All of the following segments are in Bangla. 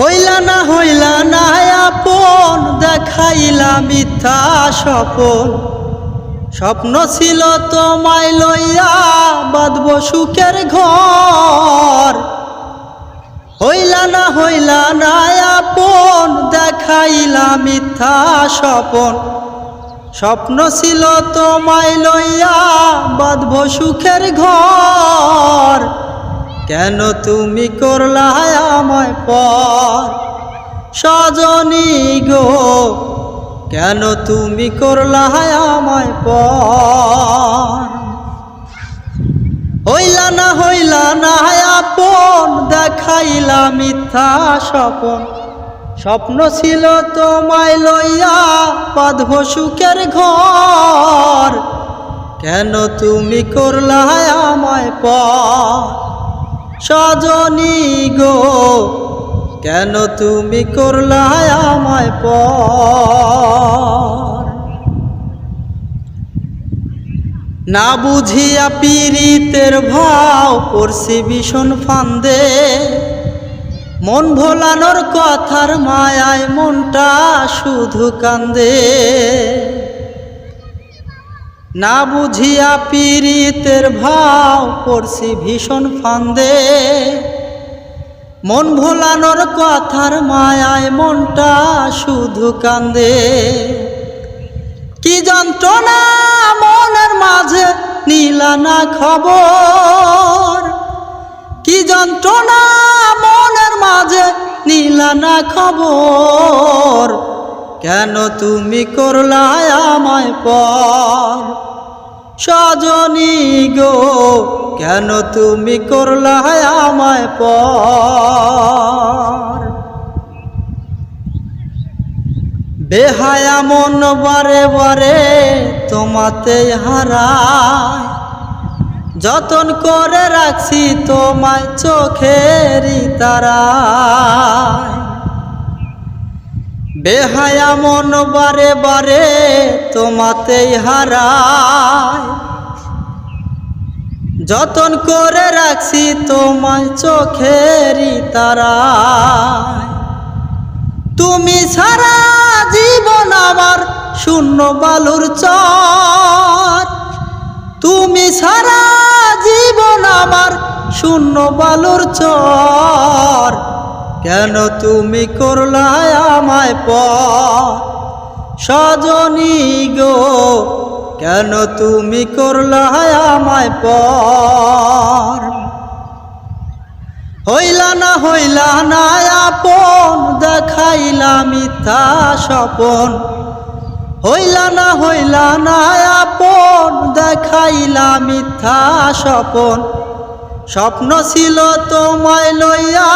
হইলা না হইলা না আপন, দেখাইলা মিথ্যা স্বপন। স্বপ্ন ছিল তোমায় লইয়া বাঁধব সুখের ঘর। হইলা না হইলা না আপন, দেখাইলা মিথ্যা স্বপন। স্বপ্ন ছিল তোমায় লইয়া বাঁধব সুখের ঘর। কেন তুমি করলা আমায় পর? সজনী গো, কেন তুমি করলা আমায় পর? হইলা না হইলা না আপন, দেখাইলা মিথ্যা স্বপন। স্বপ্ন ছিল তোমায় লইয়া বাঁধব সুখের ঘর। কেন তুমি করলা আমায় পর? সজনী গো, কেন তুমি করলা আমায় প না বুঝিয়া পীড়িতের ভাও পড়ছি ভীষণ ফান্দে। মন ভোলানোর কথার মায়ায় মনটা শুধু কান্দে। না বুঝিয়া পীড়িতের ভাও পড়ছি ভীষণ ফান্দে। মন ভোলানোর কথার মায়ায় মনটা শুধু কান্দে। কি যন্ত্রণা মনের মাঝে নীলা না খবর। কি যন্ত্রণা মনের মাঝে নীলা না খবর। কেন তুমি করলা আমায় পর? সজনী গো, কেন তুমি করলা আমায় পর? বেহায়া মন বারে বারে তোমাতে হারায়। যতন করে রাখছি তোমায় চোখেরই তারায়। বেহায়া মন বারে বারে তোমাতেই হারায় যতন করে রাখছি তোমায় চোখেরই তারায়। তুমি সারা জীবন আমার শূন্য বালুর চর। তুমি সারা জীবন আমার শূন্য বালুর চর। কেন তুমি করলাই আমায় প সজনী গো, কেন তুমি করলাই আমায় পর হইলা না হইলা না আপন, দেখাইলা মিথ্যা স্বপন। হইলা না হইলা না আপন, দেখাইলা মিথ্যা স্বপন। স্বপ্ন ছিল তোমায় লইয়া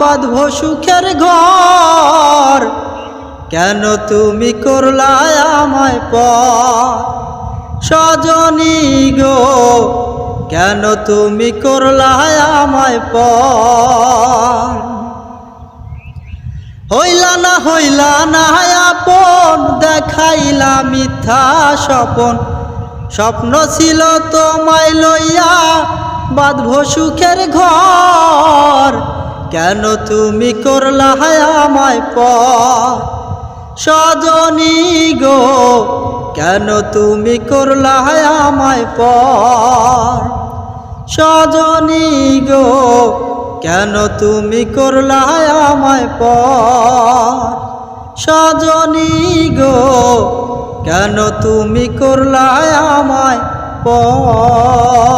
বাঁধব সুখের ঘর। কেন তুমি করলা আমায় প সজনী গো, কেন তুমি করলা আমায় প হইলা না হইলা না আপন, দেখাইলা মিথ্যা স্বপন। স্বপ্ন ছিল তোমায় লইয়া, বাঁধব সুখের ঘর। কেন তুমি করলা আমায় প সজনী গো, কেন তুমি করলা আমায় পর? সজনী গো, কেন তুমি করলা আমায় পর? সজনী গো কেন তুমি করলায় আমায় পর